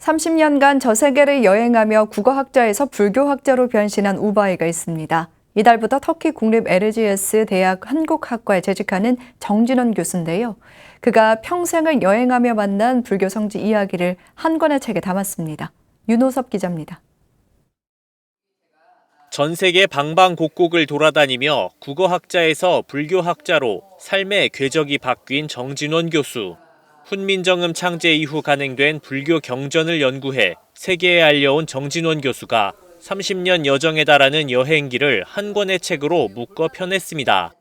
30년간 저 세계를 여행하며 국어학자에서 불교학자로 변신한 우바이가 있습니다. 이달부터 터키 국립 에르지에스 대학 한국학과에 재직하는 정진원 교수인데요. 그가 평생을 여행하며 만난 불교 성지 이야기를 한 권의 책에 담았습니다. 윤호섭 기자입니다. 전 세계 방방곡곡을 돌아다니며 국어학자에서 불교학자로 삶의 궤적이 바뀐 정진원 교수. 훈민정음 창제 이후 간행된 불교 경전을 연구해 세계에 알려온 정진원 교수가 30년 여정에 달하는 여행기를 한 권의 책으로 묶어 펴냈습니다.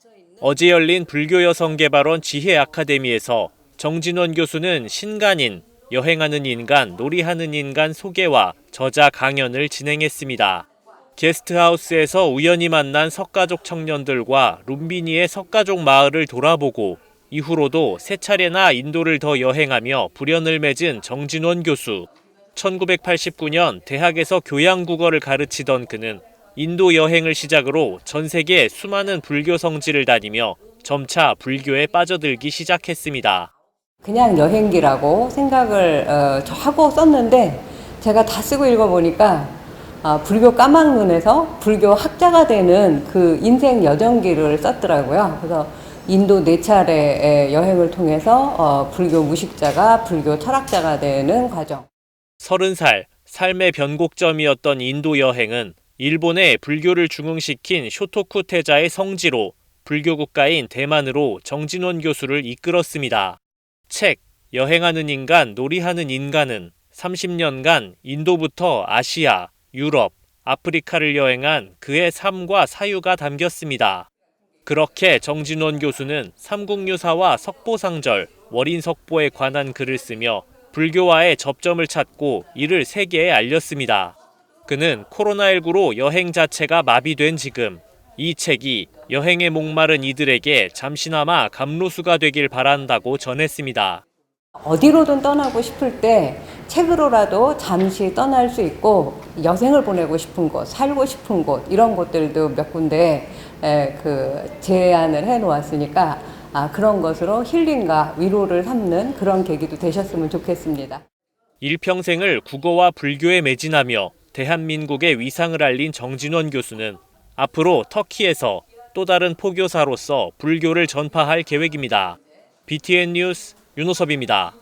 어제 열린 불교 여성 개발원 지혜 아카데미에서 정진원 교수는 신간인, 여행하는 인간, 놀이하는 인간 소개와 저자 강연을 진행했습니다. 게스트하우스에서 우연히 만난 석가족 청년들과 룸비니의 석가족 마을을 돌아보고 이후로도 세 차례나 인도를 더 여행하며 불연을 맺은 정진원 교수. 1989년 대학에서 교양 국어를 가르치던 그는 인도 여행을 시작으로 전 세계 수많은 불교 성지를 다니며 점차 불교에 빠져들기 시작했습니다. 그냥 여행기라고 생각을 어, 저 하고 썼는데 제가 다 쓰고 읽어보니까 아, 불교 까막눈에서 불교 학자가 되는 그 인생 여정기를 썼더라고요. 그래서 인도 네 차례의 여행을 통해서 어, 불교 무식자가 불교 철학자가 되는 과정. 30살 삶의 변곡점이었던 인도 여행은 일본의 불교를 중흥시킨 쇼토쿠 태자의 성지로 불교 국가인 대만으로 정진원 교수를 이끌었습니다. 책 여행하는 인간, 놀이하는 인간은 30년간 인도부터 아시아, 유럽, 아프리카를 여행한 그의 삶과 사유가 담겼습니다. 그렇게 정진원 교수는 삼국유사와 석보상절, 월인석보에 관한 글을 쓰며 불교와의 접점을 찾고 이를 세계에 알렸습니다. 그는 코로나19로 여행 자체가 마비된 지금 이 책이 여행에 목마른 이들에게 잠시나마 감로수가 되길 바란다고 전했습니다. 어디로든 떠나고 싶을 때 책으로라도 잠시 떠날 수 있고 여생을 보내고 싶은 곳, 살고 싶은 곳 이런 곳들도 몇 군데 에, 그 제안을 해 놓았으니까 아, 그런 것으로 힐링과 위로를 삼는 그런 계기도 되셨으면 좋겠습니다. 일평생을 국어와 불교에 매진하며 대한민국의 위상을 알린 정진원 교수는 앞으로 터키에서 또 다른 포교사로서 불교를 전파할 계획입니다. BTN 뉴스 윤호섭입니다.